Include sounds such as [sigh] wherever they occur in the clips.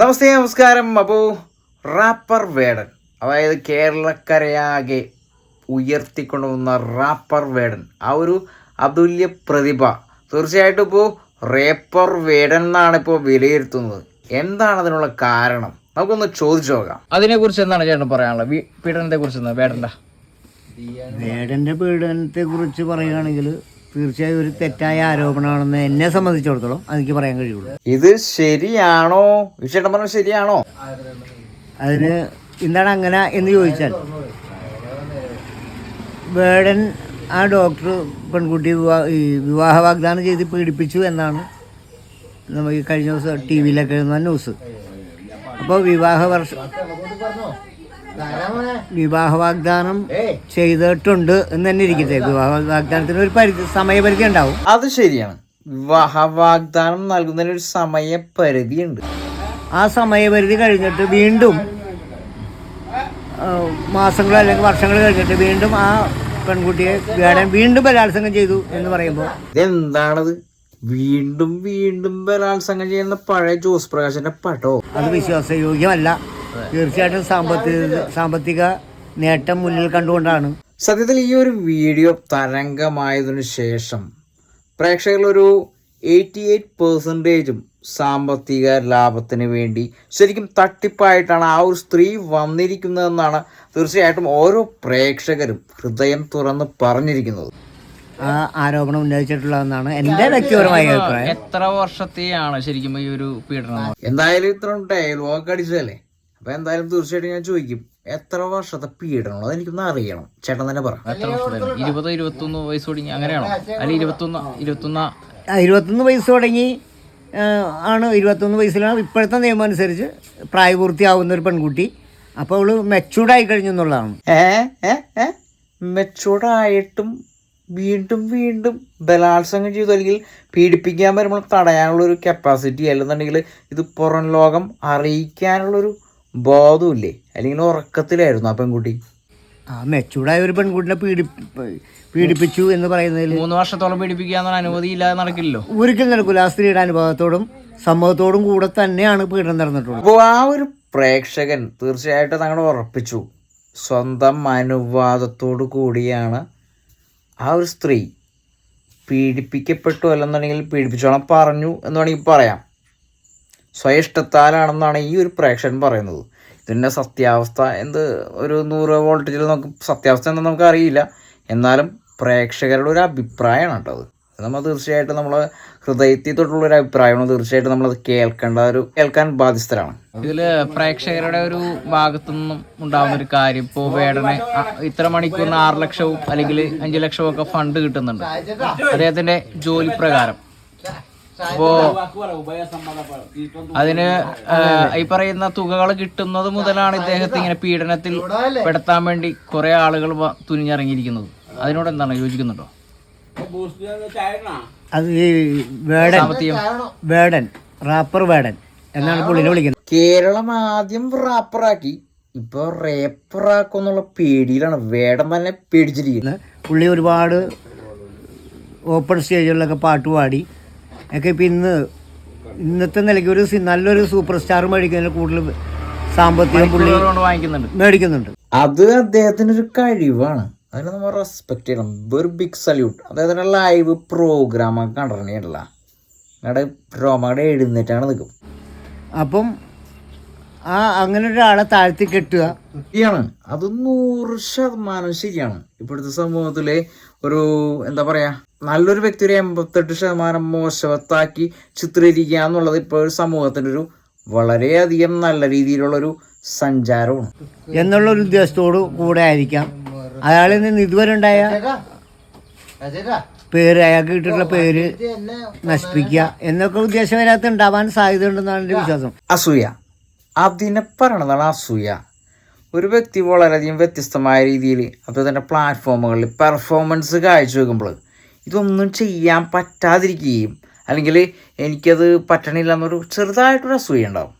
നമസ്തേ നമസ്കാരം. അപ്പോൾ റാപ്പർ വേടൻ അതായത് കേരളക്കരയാകെ ഉയർത്തിക്കൊണ്ടുവന്ന റാപ്പർ വേടൻ ആ ഒരു അതുല്യ പ്രതിഭ. തീർച്ചയായിട്ടും ഇപ്പോൾ റേപ്പർ വേടൻ എന്നാണ് ഇപ്പോൾ വിലയിരുത്തുന്നത്. എന്താണ് അതിനുള്ള കാരണം? നമുക്കൊന്ന് ചോദിച്ചു നോക്കാം. അതിനെ കുറിച്ച് എന്താണ് ചേട്ടൻ പറയാനുള്ളത്? പീഡനത്തെ കുറിച്ച് വേടന്റെ വേടന്റെ പീഡനത്തെ കുറിച്ച് പറയുകയാണെങ്കിൽ തീർച്ചയായും ഒരു തെറ്റായ ആരോപണമാണെന്ന് എന്നെ സംബന്ധിച്ചിടത്തോളം എനിക്ക് പറയാൻ കഴിയുള്ളൂ. ഇത് ശരിയാണോ? വിഷയം പറഞ്ഞത് ശരിയാണോ? അതിന് എന്താണ് അങ്ങനെ എന്ന് ചോദിച്ചാൽ വേടൻ ആ ഡോക്ടർ പെൺകുട്ടി വിവാഹ ഈ വിവാഹ വാഗ്ദാനം ചെയ്ത് പീഡിപ്പിച്ചു എന്നാണ് നമുക്ക് കഴിഞ്ഞ ദിവസം ടി വിയിലൊക്കെ എഴുതുന്ന ന്യൂസ്. അപ്പോൾ വിവാഹ വർഷം വിവാഹ വാഗ്ദാനം ചെയ്തിട്ടുണ്ട് എന്ന് തന്നെ ഇരിക്കട്ടെ. വിവാഹ വാഗ്ദാനത്തിന് ഒരു പരിധി സമയപരിധി ഉണ്ടാവും. അത് ശരിയാണ്. വിവാഹ വാഗ്ദാനം നൽകുന്നതിന് ഒരു സമയപരിധി ഉണ്ട് ആ സമയപരിധി കഴിഞ്ഞിട്ട് വീണ്ടും മാസങ്ങൾ മാസങ്ങളോ അല്ലെങ്കിൽ വർഷങ്ങൾ കഴിഞ്ഞിട്ട് വീണ്ടും ആ പെൺകുട്ടിയെ വേണം വീണ്ടും ബലാത്സംഗം ചെയ്തു എന്ന് പറയുമ്പോൾ ഇതെന്താണത്? വീണ്ടും വീണ്ടും ബലാത്സംഗം ചെയ്യുന്ന പഴയ ജോസ് പ്രകാശന്റെ പടോ? അത് വിശ്വാസയോഗ്യമല്ല. തീർച്ചയായിട്ടും സാമ്പത്തിക സാമ്പത്തിക നേട്ടം മുന്നിൽ കണ്ടുകൊണ്ടാണ്. സത്യത്തിൽ ഈ ഒരു വീഡിയോ തരംഗമായതിനു ശേഷം പ്രേക്ഷകരിൽ ഒരു എയ്റ്റി എയ്റ്റ് പെർസെന്റേജും സാമ്പത്തിക ലാഭത്തിന് വേണ്ടി ശരിക്കും തട്ടിപ്പായിട്ടാണ് ആ ഒരു സ്ത്രീ വന്നിരിക്കുന്നതെന്നാണ് തീർച്ചയായിട്ടും ഓരോ പ്രേക്ഷകരും ഹൃദയം തുറന്ന് പറഞ്ഞിരിക്കുന്നത്. ആ ആരോപണം ഉന്നയിച്ചിട്ടുള്ളതെന്നാണ് എന്റെ വ്യക്തിപരമായ അഭിപ്രായം. എത്ര വർഷത്തെയാണ് ശരിക്കും ഈ ഒരു പീഡനം? എന്തായാലും ഇത്ര ഡയലോഗ് അടിച്ചതല്ലേ? അപ്പൊ എന്തായാലും തീർച്ചയായിട്ടും ഞാൻ ചോദിക്കും എത്ര വർഷത്തെ പീഡനം അതെനിക്കൊന്ന് അറിയണം. ചേട്ടൻ തന്നെ പറ. എത്ര വർഷം ഇരുപത് ഇരുപത്തൊന്ന് വയസ്സ് തുടങ്ങി അങ്ങനെയാണോ? അല്ല ഇരുപത്തൊന്ന് ഇരുപത്തൊന്ന് ആ, ഇരുപത്തൊന്ന് വയസ്സ് തുടങ്ങി ആ, ആണ് ഇരുപത്തൊന്ന് വയസ്സിലാണ് ഇപ്പോഴത്തെ നിയമം അനുസരിച്ച് പ്രായപൂർത്തിയാവുന്ന ഒരു പെൺകുട്ടി. അപ്പോൾ അവൾ മെച്ചൂർഡ് ആയി കഴിഞ്ഞു എന്നുള്ളതാണ്. ഏ ഏ ഏ? മെച്ചൂർഡായിട്ടും വീണ്ടും വീണ്ടും ബലാത്സംഗം ചെയ്തു. അല്ലെങ്കിൽ പീഡിപ്പിക്കാൻ വരുമ്പോൾ തടയാനുള്ള ഒരു കപ്പാസിറ്റി അല്ലെന്നുണ്ടെങ്കിൽ ഇത് പുറം ലോകം അറിയിക്കാനുള്ളൊരു ബോധമില്ലേ അല്ലെങ്കിൽ ഉറക്കത്തിലായിരുന്നു ആ പെൺകുട്ടി? ആ മെച്ചൂർഡായ ഒരു പെൺകുട്ടിനെ പീഡി പീഡിപ്പിച്ചു എന്ന് പറയുന്നതിൽ മൂന്ന് വർഷത്തോളം പീഡിപ്പിക്കുക എന്നുള്ള അനുമതി ഇല്ലാതെ നടക്കില്ലല്ലോ. ഒരിക്കലും നടക്കില്ല ആ സ്ത്രീയുടെ അനുഭവത്തോടും സമ്മതത്തോടും കൂടെ തന്നെയാണ് പീഡനം നടന്നിട്ടുള്ളത്. അപ്പോൾ ആ ഒരു പ്രേക്ഷകൻ തീർച്ചയായിട്ടും തങ്ങൾ ഉറപ്പിച്ചു. സ്വന്തം അനുവാദത്തോടു കൂടിയാണ് ആ ഒരു സ്ത്രീ പീഡിപ്പിക്കപ്പെട്ടു അല്ലെന്നുണ്ടെങ്കിൽ പീഡിപ്പിച്ചോളം പറഞ്ഞു എന്ന് വേണമെങ്കിൽ പറയാം. സ്വയം ഇഷ്ടത്താലാണെന്നാണ് ഈ ഒരു പ്രേക്ഷകൻ പറയുന്നത്. ഇതിന്റെ സത്യാവസ്ഥ എന്ത്? ഒരു നൂറ് വോൾട്ടേജിൽ നമുക്ക് സത്യാവസ്ഥ എന്താ നമുക്ക് അറിയില്ല എന്നാലും പ്രേക്ഷകരുടെ ഒരു അഭിപ്രായമാണ് കേട്ടോ അത് നമ്മൾ തീർച്ചയായിട്ടും നമ്മൾ ഹൃദയത്തിൽ തൊട്ടുള്ള ഒരു അഭിപ്രായമാണ്. തീർച്ചയായിട്ടും നമ്മളത് കേൾക്കേണ്ട ഒരു കേൾക്കാൻ ബാധ്യസ്ഥരാണ്. ഇതിൽ പ്രേക്ഷകരുടെ ഒരു ഭാഗത്തു നിന്നും ഉണ്ടാകുന്ന ഒരു കാര്യം ഇപ്പോൾ വേടനെ ഇത്ര മണിക്കൂറിന് ആറ് ലക്ഷവും അല്ലെങ്കിൽ അഞ്ച് ലക്ഷവും ഒക്കെ ഫണ്ട് കിട്ടുന്നുണ്ട്. അദ്ദേഹത്തിന്റെ ജോലി പ്രകാരം. അപ്പോ അതിന് ഈ പറയുന്ന തുകകൾ കിട്ടുന്നത് മുതലാണ് ഇദ്ദേഹത്തെ ഇങ്ങനെ പീഡനത്തിൽ പെടുത്താൻ വേണ്ടി കുറെ ആളുകൾ തുനിഞ്ഞിറങ്ങിയിരിക്കുന്നത്. അതിനോട് എന്താണ് യോജിക്കുന്നുണ്ടോ? അത് ഈ വേടൻ. വേടൻ. റാപ്പർ വേടൻ. എന്നാണ് പുള്ളിനെ വിളിക്കുന്നത്. കേരളം ആദ്യം റാപ്പറാക്കി. ഇപ്പൊ റേപ്പറാക്കും എന്നുള്ള പേടിയിലാണ്. വേടം തന്നെ പേടിച്ചിരിക്കുന്നത്. പുള്ളി ഒരുപാട് ഓപ്പൺ സ്റ്റേജുകളിലൊക്കെ പാട്ട് പാടി ഒക്കെ ഇപ്പം ഇന്ന് ഇന്നത്തെ നിലയ്ക്ക് ഒരു നല്ലൊരു സൂപ്പർ സ്റ്റാർ മേടിക്കുന്നതിന് കൂടുതൽ സാമ്പത്തികം പുള്ളി കൊണ്ട് വാങ്ങിക്കുന്നുണ്ട്. മേടിക്കുന്നുണ്ട്. അത് അദ്ദേഹത്തിന് ഒരു കഴിവാണ്. അതിനെ നമ്മൾ റെസ്പെക്ട് ചെയ്യണം. ഒരു ബിഗ് സല്യൂട്ട് അദ്ദേഹത്തിന്റെ ലൈവ് പ്രോഗ്രാം ഒക്കെ കണ്ടിട്ടുണ്ടല്ല നിങ്ങളുടെ രോമയുടെ എഴുന്നേറ്റാണ് നിൽക്കും. അപ്പം ആ അങ്ങനെ ഒരാളെ താഴ്ത്തി കെട്ടുക ശരിയാണ്. അത് നൂറ് ശതമാനം ശരിയാണ്. ഇപ്പോഴത്തെ സമൂഹത്തിലെ ഒരു എന്താ പറയാ നല്ലൊരു വ്യക്തി ഒരു എൺപത്തെട്ട് ശതമാനം മോശവത്താക്കി ചിത്രീകരിക്കുക എന്നുള്ളത് ഇപ്പോൾ ഒരു സമൂഹത്തിന്റെ ഒരു വളരെയധികം നല്ല രീതിയിലുള്ള ഒരു സഞ്ചാരമാണ്. എന്നുള്ള ഒരു ഉദ്ദേശത്തോടു കൂടെ ആയിരിക്കാം. അയാളിൽ നിന്ന് ഇതുവരെ ഉണ്ടായ പേര് അയാൾക്ക് കിട്ടിയിട്ടുള്ള പേര് നശിപ്പിക്കുക. എന്നൊക്കെ ഉദ്ദേശം അതിനകത്ത് ഉണ്ടാവാൻ സാധ്യത ഉണ്ടെന്നാണ് എന്റെ വിശ്വാസം. അസൂയ. അതിനെ പറയണതാണ് അസൂയ. ഒരു വ്യക്തി വളരെയധികം വ്യത്യസ്തമായ രീതിയിൽ അതുപോലെ തന്നെ പ്ലാറ്റ്ഫോമുകളിൽ പെർഫോമൻസ് കാഴ്ചവെക്കുമ്പോൾ ഇതൊന്നും ചെയ്യാൻ പറ്റാതിരിക്കുകയും അല്ലെങ്കിൽ എനിക്കത് പറ്റണില്ല എന്നൊരു ചെറുതായിട്ടൊരു അസൂയ ഉണ്ടാവും.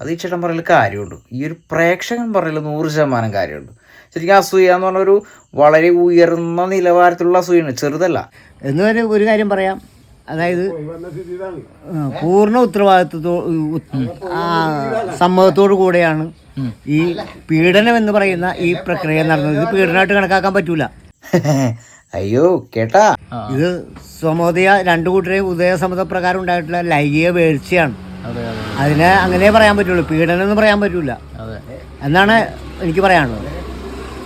അത് ഈ ചേട്ടൻ പറയൽ കാര്യമുണ്ട്. ഈ ഒരു പ്രേക്ഷകൻ പറയൽ നൂറ് ശതമാനം കാര്യമുണ്ട്. ശരിക്കും അസൂയ എന്ന് പറഞ്ഞൊരു വളരെ ഉയർന്ന നിലവാരത്തിലുള്ള അസൂയാണ് ചെറുതല്ല. എന്ന് ഒരു കാര്യം പറയാം. അതായത് പൂർണ ഉത്തരവാദിത്വത്തോ സമ്മതത്തോടു കൂടെയാണ് ഈ പീഡനം എന്ന് പറയുന്ന ഈ പ്രക്രിയ നടന്നത്. ഇത് പീഡനമായിട്ട് കണക്കാക്കാൻ പറ്റൂല. [laughs] അയ്യോ കേട്ടാ. ഇത് സ്വമോദയ രണ്ടു കൂട്ടരെയും ഉദയസമ്മത പ്രകാരം ഉണ്ടായിട്ടുള്ള ലൈംഗിക വീഴ്ചയാണ്. അതെ അതെ അതിനെ അങ്ങനെ പറയാൻ പറ്റുള്ളൂ. പീഡനം എന്ന് പറയാൻ പറ്റൂല. അതെ. എന്നാണ് എനിക്ക് പറയാനുള്ളത്.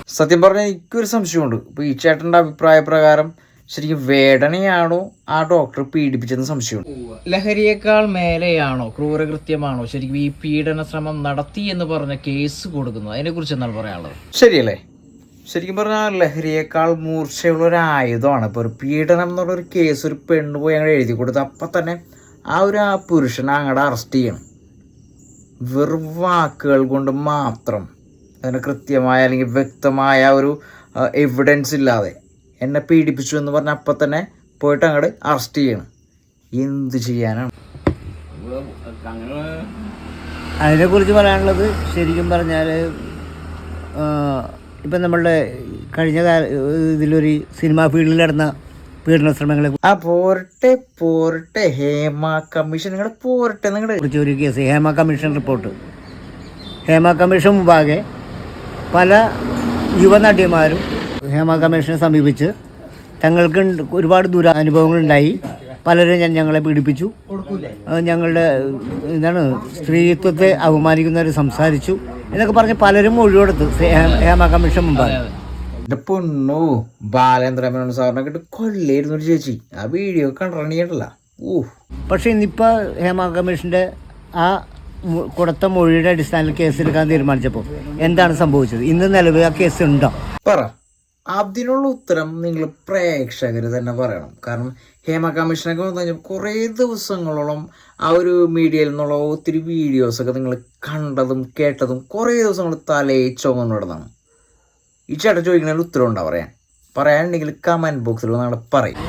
സത്യം പറഞ്ഞാൽ എനിക്കൊരു സംശയമുണ്ട്. ഇപ്പൊ ഈ ചേട്ടന്റെ അഭിപ്രായ പ്രകാരം ശരിക്കും വേടനെയാണോ ആ ഡോക്ടർ പീഡിപ്പിച്ചെന്ന് സംശയമുണ്ട്. ലഹരിയേക്കാൾ മേലെയാണോ? ക്രൂരകൃത്യമാണോ ശരിക്കും ഈ പീഡന ശ്രമം നടത്തി എന്ന് പറഞ്ഞ കേസ് കൊടുക്കുന്നത്. അതിനെ കുറിച്ച് എന്താണ് പറയാനുള്ളത്? ശരിയല്ലേ? ശരിക്കും പറഞ്ഞാൽ ലഹരിയേക്കാൾ മൂർച്ചയുള്ള ഒരു ആയുധമാണ്. ഇപ്പോൾ ഒരു പീഡനം എന്നുള്ള ഒരു കേസ് ഒരു പെണ്ണ് പോയി അങ്ങനെ എഴുതി കൊടുത്ത് അപ്പം തന്നെ ആ ഒരു ആ പുരുഷനെ അങ്ങോട്ട് അറസ്റ്റ് ചെയ്യണം. വെറും വാക്കുകൾ കൊണ്ട് മാത്രം. അതിന് കൃത്യമായ അല്ലെങ്കിൽ വ്യക്തമായ ഒരു എവിഡൻസ് ഇല്ലാതെ. എന്നെ പീഡിപ്പിച്ചു എന്ന് പറഞ്ഞ അപ്പം തന്നെ പോയിട്ട് അങ്ങോട്ട് അറസ്റ്റ് ചെയ്യണം. എന്ത് ചെയ്യാനാണ്? അതിനെക്കുറിച്ച് പറയാനുള്ളത് ശരിക്കും പറഞ്ഞാൽ ഇപ്പം നമ്മളുടെ കഴിഞ്ഞ കാല ഇതിലൊരു സിനിമാ ഫീൽഡിൽ നടന്ന പീഡന ശ്രമങ്ങളെ ആ പോരട്ടെ പോരട്ടെ. ഹേമ കമ്മീഷൻ നിങ്ങൾ പോരട്ടെ നിങ്ങളുടെ കുറിച്ച് ഒരു case Hema commission report. Hema commission മുമ്പാകെ പല യുവനടിമാരും ഹേമ കമ്മീഷനെ സമീപിച്ച് തങ്ങൾക്ക് ഒരുപാട് ദുരനുഭവങ്ങളുണ്ടായി പലരും ഞാൻ ഞങ്ങളെ പീഡിപ്പിച്ചു. ഞങ്ങളുടെ എന്താണ് സ്ത്രീത്വത്തെ അപമാനിക്കുന്നവർ സംസാരിച്ചു എന്നൊക്കെ പറഞ്ഞ് പലരും ഒഴിവെടുത്തു. ഹേമ കമ്മീഷൻ മുമ്പാണ് എന്റെ പൊണ്ണു ബാലേന്ദ്ര മേനോൻ സാറിനെ കിട്ടി കൊല്ലായിരുന്നു ഒരു ചേച്ചി. ആ വീഡിയോ കണ്ടിട്ടില്ല ഊ പക്ഷെ ഇന്നിപ്പോൾ ഹേമ കമ്മീഷന്റെ ആ കൊടുത്ത മൊഴിയുടെ അടിസ്ഥാനത്തിൽ കേസെടുക്കാൻ തീരുമാനിച്ചപ്പോൾ എന്താണ് സംഭവിച്ചത്? ഇന്ന് നിലവിൽ ആ കേസ് ഉണ്ടോ? പറ. അതിനുള്ള ഉത്തരം നിങ്ങൾ പ്രേക്ഷകർ തന്നെ പറയണം. കാരണം ഹേമ കമ്മീഷനൊക്കെ വന്നു കഴിഞ്ഞാൽ കുറേ ദിവസങ്ങളോളം ആ ഒരു മീഡിയയിൽ നിന്നുള്ള ഒത്തിരി വീഡിയോസൊക്കെ നിങ്ങൾ കണ്ടതും കേട്ടതും കുറേ ദിവസങ്ങൾ തലയെ ചുമന്നിടുന്നതാണ് ഈ ചേട്ടൻ ചോദിക്കുന്നതിൽ ഉത്തരം ഉണ്ടാവും പറയാൻ? പറയാനുണ്ടെങ്കിൽ കമന്റ് ബോക്സിൽ നിങ്ങൾ പറയും.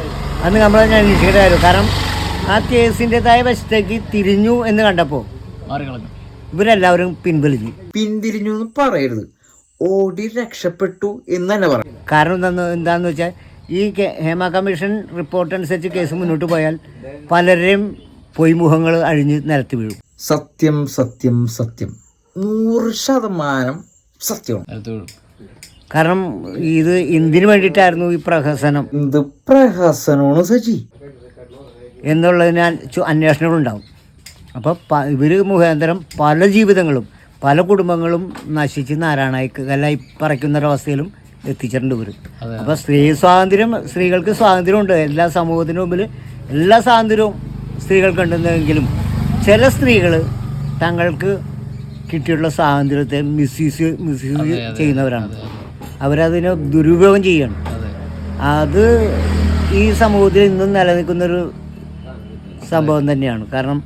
അന്ന് നമ്മൾ കാര്യം കാരണം ആ കേസിന്റെതായ വശത്തേക്ക് തിരിഞ്ഞു എന്ന് കണ്ടപ്പോൾ ഇവരെല്ലാവരും പിൻവലിഞ്ഞു. പിന്തിരിഞ്ഞു എന്ന് പറയരുത്. ഓടി രക്ഷപ്പെട്ടു എന്ന് തന്നെ പറഞ്ഞു കാരണം എന്താന്ന് എന്താണെന്ന് വെച്ചാൽ ഈ ഹേമ കമ്മീഷൻ റിപ്പോർട്ട് അനുസരിച്ച് കേസ് മുന്നോട്ട് പോയാൽ പലരെയും പൊയ്മുഖങ്ങൾ അഴിഞ്ഞ് നിരത്തി വീഴും. സത്യം സത്യം സത്യം. നൂറ് ശതമാനം സത്യമാണ് കാരണം ഇത് എന്തിനു വേണ്ടിയിട്ടായിരുന്നു ഈ പ്രഹസനം? എന്ത് പ്രഹസനമാണ് സജി? എന്നുള്ളതിനാൽ അന്വേഷണങ്ങളുണ്ടാവും. അപ്പോൾ ഇവർ ഇവർ മുഖാന്തരം പല ജീവിതങ്ങളും പല കുടുംബങ്ങളും നശിച്ച് നാരായണായി കല്ലായി പറയ്ക്കുന്ന ഒരവസ്ഥയിലും എത്തിച്ചിട്ടുണ്ട് ഇവർ അപ്പൊ അപ്പോൾ സ്ത്രീ സ്വാതന്ത്ര്യം സ്ത്രീകൾക്ക് സ്വാതന്ത്ര്യമുണ്ട്. എല്ലാ സമൂഹത്തിനു മുമ്പിൽ എല്ലാ സ്വാതന്ത്ര്യവും സ്ത്രീകൾക്കുണ്ടെന്നെങ്കിലും ചില സ്ത്രീകൾ തങ്ങൾക്ക് കിട്ടിയിട്ടുള്ള സ്വാതന്ത്ര്യത്തെ മിസ്യൂസ് മിസ്യൂസ് ചെയ്യുന്നവരാണ്. അവരതിനെ ദുരുപയോഗം ചെയ്യണം. അതെ. ഈ സമൂഹത്തിൽ ഇന്നും നിലനിൽക്കുന്നൊരു സംഭവം തന്നെയാണ്. കാരണം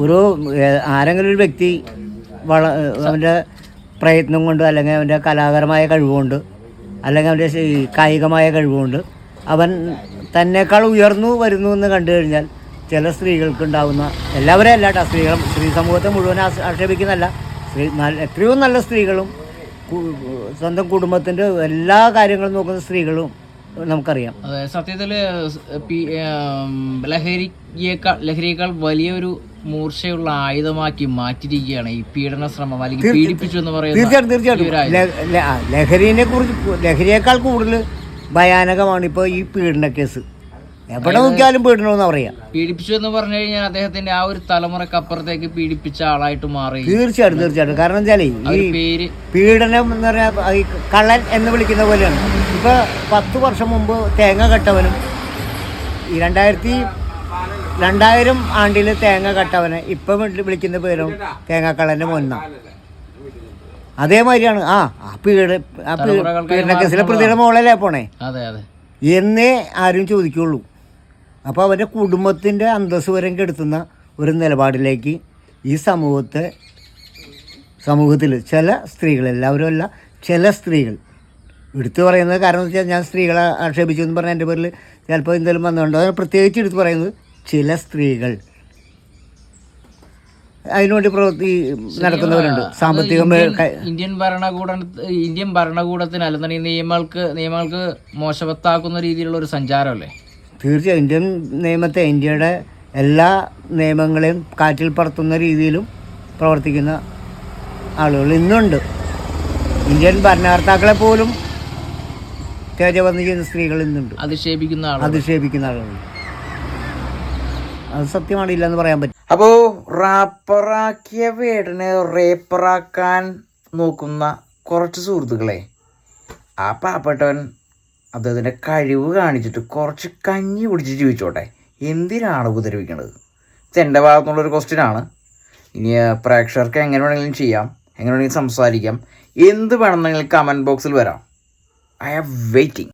ഓരോ ആരെങ്കിലും ഒരു വ്യക്തി വള അവന്റെ പ്രയത്നം കൊണ്ട് അല്ലെങ്കിൽ അവന്റെ കലാപരമായ കഴിവുകൊണ്ട് അല്ലെങ്കിൽ അവന്റെ കായികമായ കഴിവുകൊണ്ട് അവൻ തന്നെക്കാൾ ഉയർന്നു വരുന്നു എന്ന് കണ്ടു കഴിഞ്ഞാൽ ചില സ്ത്രീകൾക്ക് ഉണ്ടാകുന്ന എല്ലാവരെയും അല്ല കേട്ടോ സ്ത്രീകൾ സ്ത്രീ സമൂഹത്തെ മുഴുവൻ ആക്ഷേപിക്കുന്നല്ല സ്ത്രീ നല്ല എത്രയോ നല്ല സ്ത്രീകളും സ്വന്തം കുടുംബത്തിന്റെ എല്ലാ കാര്യങ്ങളും നോക്കുന്ന സ്ത്രീകളും നമുക്കറിയാം. സത്യത്തിൽ ലഹരിയേക്കാൾ ലഹരിയേക്കാൾ വലിയൊരു മൂർച്ചയുള്ള ആയുധമാക്കി മാറ്റിയിരിക്കുകയാണ് ഈ പീഡന ശ്രമം അല്ലെങ്കിൽ പീഡിപ്പിച്ചു എന്ന് പറയുന്നത് തീർച്ചയായിട്ടും തീർച്ചയായിട്ടും. ലഹരിനെ കുറിച്ച് ലഹരിയേക്കാൾ കൂടുതൽ ഭയാനകമാണ് ഇപ്പോൾ ഈ പീഡന കേസ്. എവിടെ നോക്കിയാലും പീഡനമെന്ന് പറയാം. പീഡിപ്പിച്ചു എന്ന് പറഞ്ഞു കഴിഞ്ഞാൽ അദ്ദേഹത്തിന്റെ ആ ഒരു തലമുറയ്ക്ക് അപ്പുറത്തേക്ക് പീഡിപ്പിച്ച ആളായിട്ട് മാറി. തീർച്ചയായിട്ടും തീർച്ചയായിട്ടും. കാരണം വെച്ചാലേ ഈ പേര്. പീഡനം എന്ന് പറഞ്ഞാൽ ഈ കള്ളൻ എന്ന് വിളിക്കുന്ന പോലെയാണ്. ഇപ്പൊ പത്ത് വർഷം മുമ്പ് തേങ്ങ കെട്ടവനും ഈ രണ്ടായിരത്തി രണ്ടായിരം ആണ്ടിൽ തേങ്ങ കെട്ടവനെ ഇപ്പം വിളിക്കുന്ന പേരും തേങ്ങാക്കള്ളന്റെ മൊന്ന അതേമാതിരിയാണ്. ആ ആ പീഡ ആ പീ- തലമുറകൾക്കായി പീഡന കേസിലെ പ്രതിയുടെ മോളല്ലേ പോണേ? എന്നേ ആരും ചോദിക്കുള്ളൂ. അപ്പോൾ അവരുടെ കുടുംബത്തിന്റെ അന്തസ് വരം കെടുത്തുന്ന ഒരു നിലപാടിലേക്ക് ഈ സമൂഹത്തെ സമൂഹത്തിൽ ചില സ്ത്രീകൾ എല്ലാവരും അല്ല ചില സ്ത്രീകൾ. എടുത്തു പറയുന്നത് കാരണം വെച്ചാൽ ഞാൻ സ്ത്രീകളെ ആക്ഷേപിച്ചു എന്ന് പറഞ്ഞാൽ എന്റെ പേരിൽ ചിലപ്പോൾ എന്തെങ്കിലും വന്നുകൊണ്ടോ പ്രത്യേകിച്ച് എടുത്ത് പറയുന്നത് ചില സ്ത്രീകൾ. അതിനുവേണ്ടി പ്രവൃത്തി നടക്കുന്നവരുണ്ട് സാമ്പത്തികം ഇന്ത്യൻ ഭരണകൂട ഇന്ത്യൻ ഭരണകൂടത്തിന് അല്ലെന്നുണ്ടെങ്കിൽ നിയമങ്ങൾക്ക് നിയമങ്ങൾക്ക് മോശവത്താക്കുന്ന രീതിയിലുള്ള ഒരു സഞ്ചാരമല്ലേ? തീർച്ചയായും ഇന്ത്യൻ നിയമത്തെ ഇന്ത്യയുടെ എല്ലാ നിയമങ്ങളെയും കാറ്റിൽ പറത്തുന്ന രീതിയിലും പ്രവർത്തിക്കുന്ന ആളുകൾ ഇന്നുണ്ട്. ഇന്ത്യൻ ഭരണകർത്താക്കളെ പോലും തേജവന്തി ചെയ്യുന്ന സ്ത്രീകൾ ഇന്നുണ്ട്. അധിക്ഷേപിക്കുന്ന അധിക്ഷേപിക്കുന്ന ആളുകൾ. അത് സത്യമാണ് ഇല്ലെന്ന് പറയാൻ പറ്റും. അപ്പോ റാപ്പറാക്കിയ വീടിനെ റേപ്പറാക്കാൻ നോക്കുന്ന കുറച്ച് സുഹൃത്തുക്കളെ ആ പാവപ്പെട്ടവൻ അദ്ദേഹത്തിന്റെ കഴിവ് കാണിച്ചിട്ട് കുറച്ച് കഞ്ഞി കുടിച്ച് ജീവിച്ചോട്ടെ. എന്തിനാണ് ഉപദ്രവിക്കുന്നത് ഇത് എന്റെ ഭാഗത്തുനിന്നുള്ളൊരു ക്വസ്റ്റ്യൻ ആണ്. ഇനി പ്രേക്ഷകർക്ക് എങ്ങനെ വേണമെങ്കിലും ചെയ്യാം എങ്ങനെ വേണമെങ്കിലും സംസാരിക്കാം എന്ത് വേണമെന്നെങ്കിലും കമന്റ് ബോക്സിൽ വരാം. I am waiting